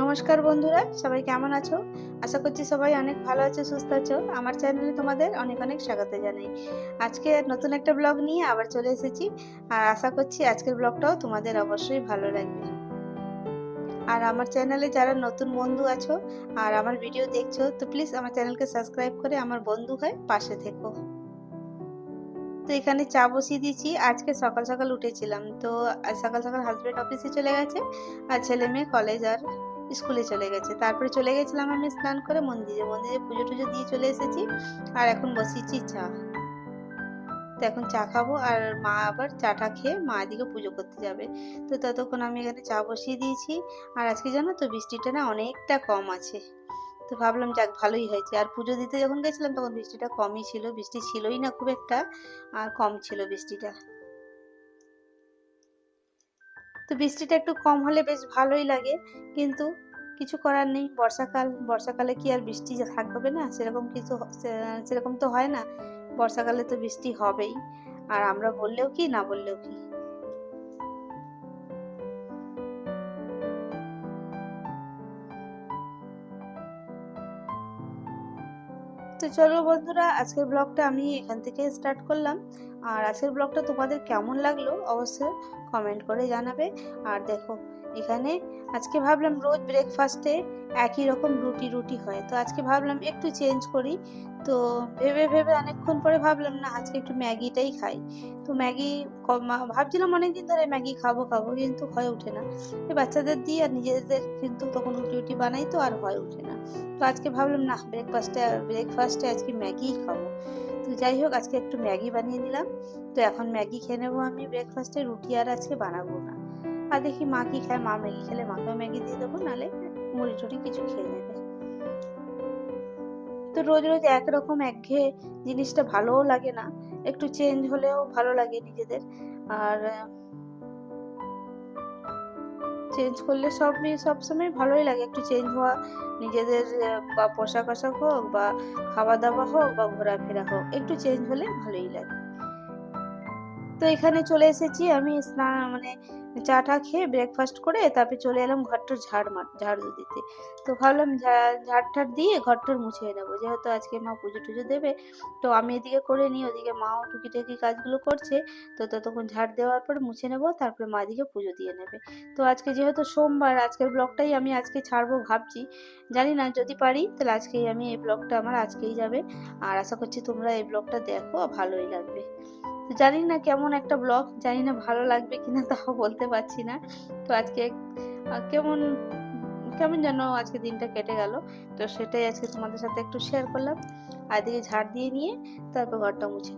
নমস্কার বন্ধুরা, সবাই কেমন আছো? আশা করছি সবাই অনেক ভালো আছো, সুস্থ আছো। আমার চ্যানেলে তোমাদের অনেক অনেক স্বাগত জানাই। আজকে নতুন একটা ব্লগ নিয়ে আবার চলে এসেছি। আর আশা করছি আজকের ব্লগটাও তোমাদের অবশ্যই ভালো লাগবে। আর আমার চ্যানেলে যারা নতুন বন্ধু আছো আর আমার ভিডিও দেখছ, তো প্লিজ আমার চ্যানেলকে সাবস্ক্রাইব করে আমার বন্ধু হয়ে পাশে থেকো। তো এখানে চা বসিয়ে দিয়েছি। আজকে সকাল সকাল উঠেছিলাম। তো সকাল সকাল হাজব্যান্ড অফিসে চলে গেছে। আর ছেলে মেয়ে কলেজ আর স্কুলে চলে গেছে। তারপরে চলে গেছিলাম আমি স্নান করে মন্দিরে। মন্দিরে পুজো টুজো দিয়ে চলে এসেছি আর এখন বসিয়েছি চা। তো এখন চা খাব আর মা আবার চাটা খেয়ে মা এদিকে পুজো করতে যাবে। তো ততক্ষণ আমি এখানে চা বসিয়ে দিয়েছি। আর আজকে জানো তো বৃষ্টিটা না অনেকটা কম আছে। তো ভাবলাম যাক ভালোই হয়েছে। আর পুজো দিতে যখন গেছিলাম তখন বৃষ্টিটা কমই ছিল। বৃষ্টি ছিলই না খুব একটা, আর কম ছিল বৃষ্টিটা। তো বৃষ্টিটা একটু কম হলে বেশ ভালোই লাগে। কিন্তু কিছু করার নেই। বর্ষাকাল, বর্ষাকালে কি আর বৃষ্টি থাকবে না? সেরকম কিছু সেরকম তো হয় না। বর্ষাকালে তো বৃষ্টি হবেই। আর আমরা বললেও কি, না বললেও কি? তো চলো বন্ধুরা, আজকের ব্লগটা আমি এখান থেকে স্টার্ট করলাম। আর আজকের ব্লগটা তোমাদের কেমন লাগল অবশ্যই কমেন্ট করে জানাবে। আর দেখো এখানে আজকে ভাবলাম রোজ ব্রেকফাস্টে একই রকম রুটি রুটি হয়। তো আজকে ভাবলাম একটু চেঞ্জ করি। তো ভেবে ভেবে অনেকক্ষণ পরে ভাবলাম, না, আজকে একটু ম্যাগিটাই খাই। তো ম্যাগি ভাবছিলাম অনেকদিন ধরে ম্যাগি খাব খাব, কিন্তু হয়ে ওঠে না। বাচ্চাদের দিই আর নিজেদের কিন্তু তখন রুটি রুটি বানাই তো আর হয়ে ওঠে না। তো আজকে ভাবলাম, না ব্রেকফাস্টে ব্রেকফাস্টে আজকে ম্যাগিই খাব। তো যাই হোক, আজকে একটু ম্যাগি বানিয়ে নিলাম। তো এখন ম্যাগি খেয়ে নেব আমি ব্রেকফাস্টে রুটি আর আজকে বানাবো না। আর দেখি মা কি খায়, মা ম্যাগি খেলে মাকেও ম্যাগি দিয়ে দেবো, নালে মুড়ি টুড়ি কিছু খেয়ে নেবে। তো রোজ রোজ একরকম একঘেয়ে জিনিসটা ভালোও লাগে না, একটু চেঞ্জ হলেও ভালো লাগে নিজেদের। আর চেঞ্জ করলে সব সব সময় ভালোই লাগে, একটু চেঞ্জ হওয়া নিজেদের বা পোশাক আশাক হোক, বা খাওয়া দাওয়া হোক, বা ঘোরাফেরা হোক, একটু চেঞ্জ হলে ভালোই লাগে। তো এখানে চলে এসেছি, আমি স্নান মানে চাটা খেয়ে ব্রেকফাস্ট করে তারপরে চলে এলাম ঘরটার ঝাড় মার ঝাড়ু দিতে। তো ভাবলাম ঝাড় ঠাড় দিয়ে ঘরটার মুছে নেব। যেহেতু আজকে মা পুজো টুজো দেবে, তো আমি এদিকে করে নিই, ওদিকে মাও টুকিটাকি কাজগুলো করছে, তো ততক্ষণ ঝাড় দেওয়ার পর মুছে নেব, তারপরে মা এদিকে পুজো দিয়ে নেবে। তো আজকে যেহেতু সোমবার, আজকের ব্লগটাই আমি আজকে ছাড়বো ভাবছি। জানি না, যদি পারি, তাহলে আজকেই আমি এই ব্লগটা আমার আজকেই যাবে। আর আশা করছি তোমরা এই ব্লগটা দেখো, ভালোই লাগবে। তো জানি না কেমন একটা ব্লগ জানি না ভালো লাগবে কিনা, তাও বলতে পারছি না। তো আজকে কেমন কেমন যেন আজকে দিনটা কেটে গেল। তো সেটাই আজকে তোমাদের সাথে একটু শেয়ার করলাম। আর এদিকে ঝাড় দিয়ে নিয়ে তারপর ঘরটা মুছে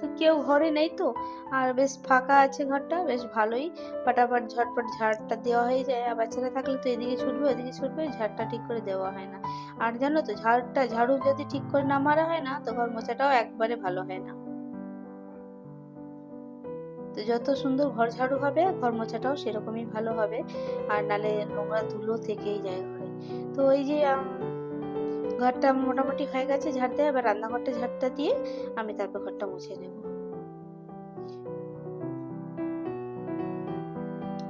তো কেউ ঘরে নেই তো? আর বেশ ফাঁকা আছে ঘরটা, বেশ ভালোই। ফটাফট ঝটপট ঝাড়টা দেওয়া হয়ে যায়। আর বাচ্চারা থাকলে তো এদিকে ছুটবে, ওদিকে ছুটবে, ঝাড়টা ঠিক করে দেওয়া হয় না। আর জানো তো, ঝাড়টা, ঝাড়ু যদি ঠিক করে না মারা হয় না, তো ঘর মোছাটাও একবারে ভালো হয় না। তো যত সুন্দর ঘর ঝাড়ু হবে ঘর মোছাটাও সেরকমই ভালো হবে। আর নালে নোংরা ধুলো থেকেই যায় ঘরে। তো ওই যে ঘরটা মোটামুটি হয়ে গেছে ঝাড় দেওয়া এবার রান্নাঘরটা ঝাড়টা দিয়ে আমি তারপর ঘরটা মুছে নেব।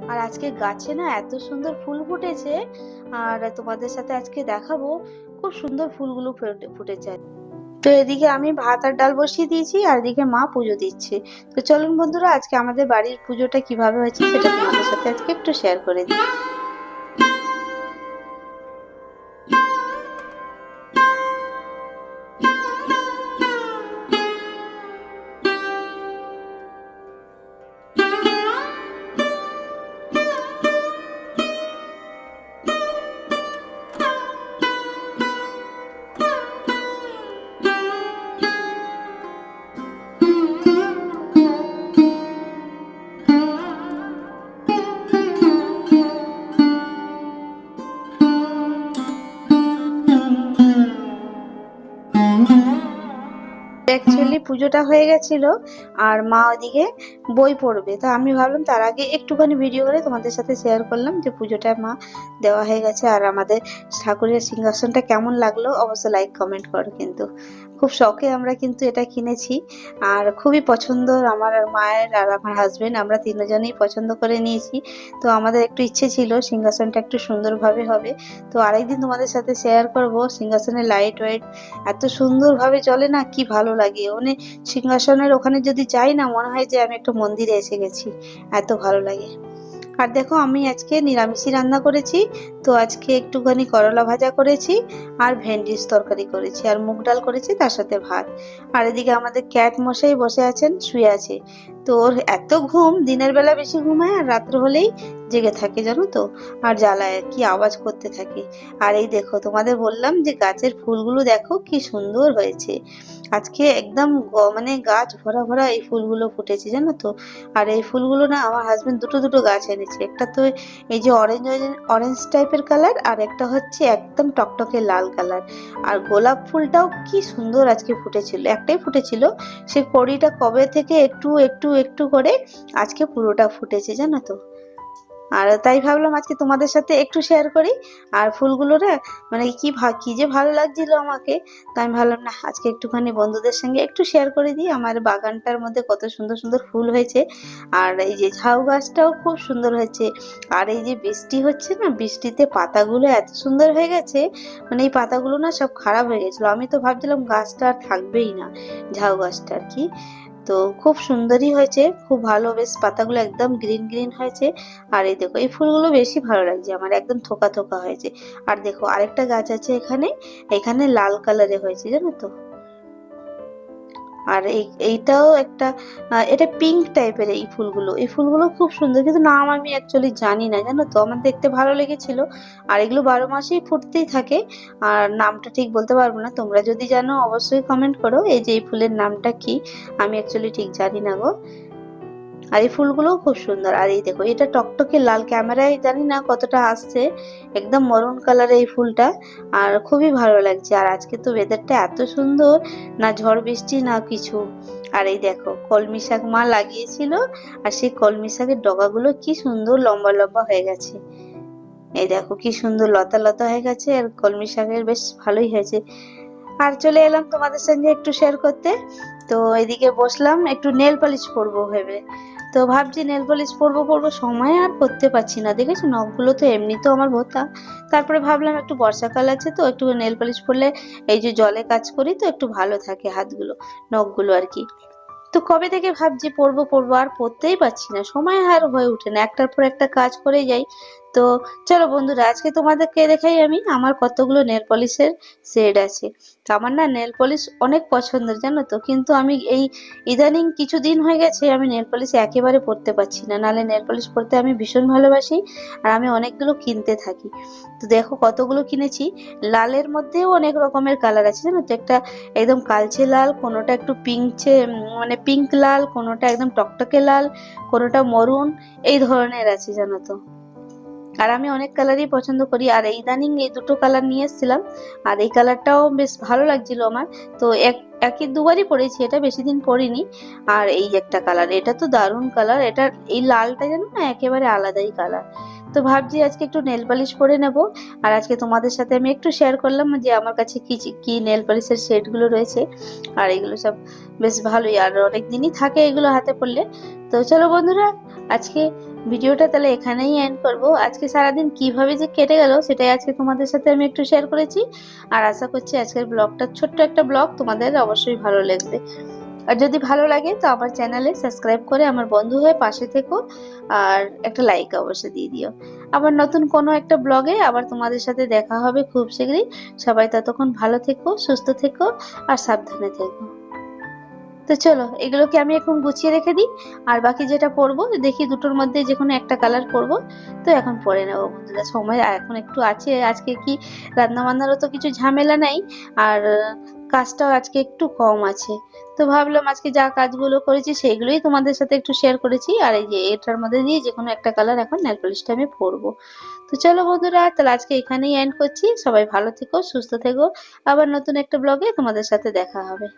আর আজকে গাছে না এত সুন্দর ফুল ফুটেছে, আর তোমাদের সাথে আজকে দেখাবো, খুব সুন্দর ফুলগুলো ফুটে- ফুটেছে। তো এদিকে আমি ভাত আর ডাল বসিয়ে দিয়েছি, আর এদিকে মা পুজো দিচ্ছে। তো চলুন বন্ধুরা, আজকে আমাদের বাড়ির পুজোটা কীভাবে হয়েছে সেটা তোমাদের সাথে আজকে একটু শেয়ার করে দিই। অ্যাকচুয়ালি পুজোটা হয়ে গেছিল, আর মা ওদিকে বই পড়বে। তো আমি ভাবলাম তার আগে একটুখানি ভিডিও করে তোমাদের সাথে শেয়ার করলাম যে পুজোটা মা দেওয়া হয়ে গেছে, আর আমাদের ঠাকুরের সিংহাসনটা কেমন লাগল? অবশ্যই লাইক কমেন্ট করো কিন্তু। খুব শখে আমরা কিন্তু এটা কিনেছি। আর খুবই পছন্দ আমার মায়ের আর আমার হাজবেন্ড আমরা তিনজনেই পছন্দ করে নিয়েছি। তো আমাদের একটু ইচ্ছে ছিল সিংহাসনটা একটু সুন্দরভাবে হবে। তো আরেকদিন তোমাদের সাথে শেয়ার করব সিংহাসনের লাইট ওয়াইট এত সুন্দরভাবে চলে না, কি ভালো লাগে। মানে সিংহাসনের ওখানে যদি যাই না, মনে হয় যে আমি একটা মন্দিরে এসে গেছি। এত ভালো লাগে। আর দেখো, আমি আজকে নিরামিষই রান্না করেছি, তো আজকে একটুখানি করলা ভাজা করেছি আর ভেন্ডিস তরকারি করেছি আর মুগ ডাল করেছি, তার সাথে ভাত। আর এদিকে আমাদের ক্যাট মশাই বসে আছেন, শুয়ে আছে। তো ওর এত ঘুম, দিনের বেলা বেশি ঘুমায় আর রাত্র হলেই জেগে থাকে, জানো তো? আর জ্বালায় কি আওয়াজ করতে থাকে। আর এই দেখো, তোমাদের বললাম যে গাছের ফুলগুলো দেখো, কি সুন্দর হয়েছে। আজকে একদম মানে গাছ ভরা ভরা এই ফুলগুলো ফুটেছে, জানো তো? আর এই ফুলগুলো না আমার হাজবেন্ড দুটো দুটো গাছ এনেছে। একটা তো এই যে অরেঞ্জ অরেঞ্জ টাইপের কালার আর একটা হচ্ছে একদম টকটকে লাল কালার আর গোলাপ ফুলটাও কি সুন্দর আজকে ফুটেছিল। একটাই ফুটেছিল, সে কড়িটা কবে থেকে একটু একটু একটু করে আজকে পুরোটা ফুটেছে, জানো তো? আর তাই ভাবলাম আজকে তোমাদের সাথে একটু শেয়ার করি। আর ফুলগুলো না মানে কি কি যে ভালো লাগছিল আমাকে, তাই আমি ভাবলাম, না, আজকে একটুখানি বন্ধুদের সঙ্গে একটু শেয়ার করে দিই। আমার বাগানটার মধ্যে কত সুন্দর সুন্দর ফুল হয়েছে। আর এই যে ঝাউ গাছটাও খুব সুন্দর হয়েছে। আর এই যে বৃষ্টি হচ্ছে না, বৃষ্টিতে পাতাগুলো এত সুন্দর হয়ে গেছে। মানে এই পাতাগুলো না সব খারাপ হয়ে গেছিল। আমি তো ভাবছিলাম গাছটা আর থাকবেই না, ঝাউ গাছটা আর কি। তো খুব সুন্দরই হয়েছে, খুব ভালো, বেশ পাতাগুলো একদম গ্রিন গ্রিন হয়েছে। আর এই দেখো, এই ফুলগুলো বেশি ভালো লাগছে আমার, একদম থোকা থোকা হয়েছে। আর দেখো, আরেকটা গাছ আছে এখানে এখানে লাল কালারে হয়েছে, জানো তো? আর এই, এইটাও একটা এটা পিঙ্ক টাইপের এই ফুলগুলো। এই ফুলগুলো খুব সুন্দর, কিন্তু নাম আমি অ্যাকচুয়ালি জানি না, জানো তো? আমার দেখতে ভালো লেগেছিল। আর এগুলো বারো মাসেই ফুটতেই থাকে। আর নামটা ঠিক বলতে পারব না। তোমরা যদি জানো, অবশ্যই কমেন্ট করো। এই যে এই ফুলের নামটা কি? আমি অ্যাকচুয়ালি ঠিক জানি না গো। আর এই ফুলগুলোও খুব সুন্দর। আর এই দেখো, এটা টকটকে লাল ক্যামেরায়, জানি না কতটা আসছে, একদম মরুন কালার এই ফুলটা, আর খুবই ভালো লাগছে। আর আজকে তো ওয়েদারটা এত সুন্দর, না ঝড় বৃষ্টি, না কিছু। আর এই দেখো, কলমি শাক মা লাগিয়েছিল, আর সেই কলমি শাকের ডগাগুলো কি সুন্দর লম্বা লম্বা হয়ে গেছে। এই দেখো, কি সুন্দর লতা লতা হয়ে গেছে, আর কলমি শাকের বেশ ভালোই হয়েছে। আর চলে এলাম তোমাদের সঙ্গে একটু শেয়ার করতে। তো এদিকে বসলাম, একটু নেল পালিশ পরবো ভেবে। তো ভাবছি নেল পলিশ পরবো পরবো, সময় আর করতে পারছি না, দেখেছি? নখগুলো তো এমনিতেও আমার ভোতা তারপরে ভাবলাম একটু বর্ষাকাল আছে তো, একটু নেল পলিশ পরলে এই যে জলে কাজ করি তো একটু ভালো থাকে হাতগুলো, নখগুলো আর কি। তো কবে থেকে ভাবছি পরবো পরবো, আর পড়তেই পারছি না, সময় আর হয়ে ওঠে না, একটার পর একটা কাজ করে যাই। তো চলো বন্ধুরা, আজকে তোমাদেরকে দেখাই আমি আমার কতগুলো নেল পলিশের শেড আছে। তো আমার না নেল পলিশ অনেক পছন্দের, জানো তো? কিন্তু আমি এই ইদানিং কিছু দিন হয়ে গেছে আমি নেল পলিশ একেবারে পরতে পারছি না। নালে নেল পলিশ পরতে আমি ভীষণ ভালোবাসি আর আমি অনেকগুলো কিনতে থাকি। তো দেখো কতগুলো কিনেছি। লালের মধ্যেও অনেক রকমের কালার আছে, জানো তো? একটা একদম কালচে লাল, কোনোটা একটু পিঙ্কছে মানে পিঙ্ক লাল, কোনোটা একদম টকটকে লাল, কোনোটা মরুন এই ধরনের আছে, জানো তো? আর আমি অনেক কালারই পছন্দ করি। আর ইদানিং এই দুটো কালার নিয়ে এসেছিলাম, আর এই কালারটাও বেশ ভালো লাগছিল আমার। তো এক একই দুবারই পরেছি, এটা বেশি দিন পরিনি। আর এই একটা কালার এটা তো দারুণ কালার এটা, এই লালটা জানো না একেবারে আলাদাই কালার তো ভাবছি আজকে একটু নেল পালিশ পরে নেব। আর আজকে তোমাদের সাথে আমি একটু শেয়ার করলাম যে আমার কাছে কি কি নেল পালিশের শেডগুলো রয়েছে। আর এগুলো সব বেশ ভালোই। আর অনেক দিনই থাকে এগুলো হাতে পড়লে তো চলো বন্ধুরা, আজকে ভিডিওটা তাহলে এখানেই এন্ড করব। আজকে সারাদিন কীভাবে যে কেটে গেল, সেটাই আজকে তোমাদের সাথে আমি একটু শেয়ার করেছি। আর আশা করছি আজকের ব্লগটা ছোট্ট একটা ব্লগ তোমাদের অবশ্যই ভালো লাগবে। আর যদি ভালো লাগে, তো আমার চ্যানেলে সাবস্ক্রাইব করে আমার বন্ধু হয়ে পাশে থেকো, আর একটা লাইক অবশ্যই দিয়ে দিও। আবার নতুন কোনো একটা ব্লগে আবার তোমাদের সাথে দেখা হবে খুব শীঘ্রই। সবাই ততক্ষণ ভালো থেকো, সুস্থ থেকো, আর সাবধানে থেকো। তো চলো, এগুলোকে আমি এখন গুছিয়ে রেখে দিই, আর বাকি যেটা পরবো, দেখি দুটোর মধ্যে যে কোনো একটা কালার পরবো, তো এখন পরে নেব বন্ধুরা, সময় এখন একটু আছে, আজকে কি রান্না বান্নারও তো কিছু ঝামেলা নেই, আর কাজটাও আজকে একটু কম আছে, তো ভাবলাম আজকে যা কাজগুলো করেছি সেগুলোই তোমাদের সাথে একটু শেয়ার করেছি, আর এই যে এটার মধ্যে দিয়ে যে কোনো একটা কালার এখন নেল পলিশটা আমি পরবো, তো চলো বন্ধুরা, তাহলে আজকে এখানেই এন্ড করছি, সবাই ভালো থেকো, সুস্থ থেকো, আবার নতুন একটা ব্লগে তোমাদের সাথে দেখা হবে।